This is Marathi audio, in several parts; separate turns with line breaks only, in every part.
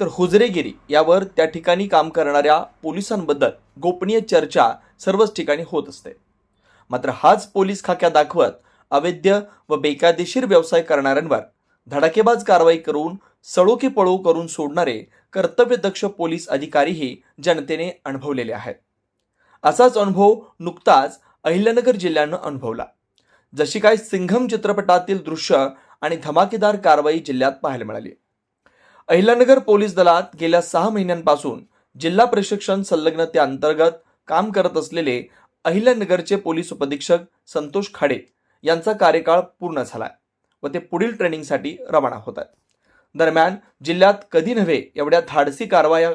तर हुजरेगिरी यावर त्या ठिकाणी काम करणाऱ्या पोलिसांबद्दल गोपनीय चर्चा सर्वच ठिकाणी होत असते. मात्र हाच पोलीस खाक्या दाखवत अवैध व बेकायदेशीर व्यवसाय करणाऱ्यांवर धडाकेबाज कारवाई करून सळोखी पळो करून सोडणारे कर्तव्यदक्ष पोलीस अधिकारीही जनतेने अनुभवलेले आहेत. असाच अनुभव नुकताच अहिल्यानगर जिल्ह्यानं अनुभवला. जशी काय सिंघम चित्रपटातील दृश्य आणि धमाकेदार कारवाई जिल्ह्यात पाहायला मिळाली. अहिल्यानगर पोलीस दलात गेल्या सहा महिन्यांपासून जिल्हा प्रशिक्षण संलग्नतेअंतर्गत काम करत असलेले अहिल्यानगरचे पोलीस उपअधीक्षक संतोष खाडे यांचा कार्यकाळ पूर्ण झालाय व ते पुढील ट्रेनिंगसाठी रवाना होत आहेत. दरम्यान जिल्ह्यात कधी नव्हे एवढ्या धाडसी कारवाया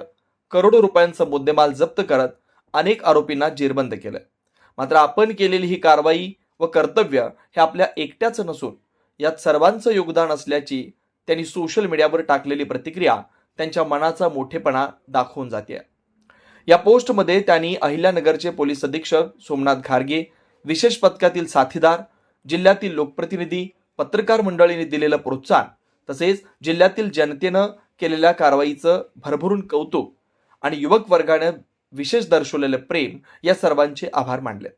करोडो रुपयांचा मुद्देमाल जप्त करत अनेक आरोपींना जेरबंद केलं मात्र आपण केलेली ही कारवाई व कर्तव्य हे आपल्या एकट्याचं नसून यात सर्वांचं योगदान असल्याची त्यांनी सोशल मीडियावर टाकलेली प्रतिक्रिया त्यांच्या मनाचा मोठेपणा दाखवून जाते. या पोस्टमध्ये त्यांनी अहिल्यानगरचे पोलीस अधीक्षक सोमनाथ घारगे विशेष पथकातील साथीदार जिल्ह्यातील लोकप्रतिनिधी पत्रकार मंडळींनी दिलेलं प्रोत्साहन तसेच जिल्ह्यातील जनतेनं केलेल्या कारवाईचं भरभरून कौतुक आणि युवक वर्गानं विशेष दर्शवलेलं प्रेम या सर्वांचे आभार मानले.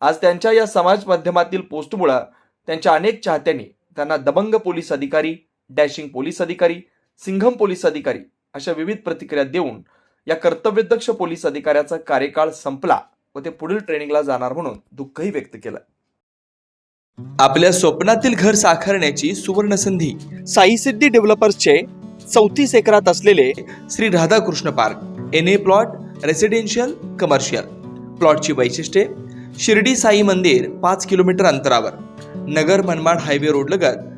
आज त्यांच्या या समाज माध्यमातील पोस्टमुळं त्यांच्या अनेक चाहत्यांनी त्यांना दबंग पोलीस अधिकारी डॅशिंग पोलीस अधिकारी सिंघम पोलीस अधिकारी अशा विविध प्रतिक्रिया देऊन या कर्तव्यदक्ष पोलीस अधिकाऱ्याचा कार्यकाळ संपला व ते पुढील ट्रेनिंगला जाणार म्हणून दुःखही व्यक्त केलं. आपल्या स्वप्नातील घर साकारण्याची सुवर्ण संधी साई सिद्धी डेव्हलपर्सचे चौतीस एकरात असलेले Shri Radhakrishna park N A plot residential commercial प्लॉटची वैशिष्ट्ये शिर्डी साई मंदिर पाच किलोमीटर अंतरावर नगर मनमाड हायवे रोड लगत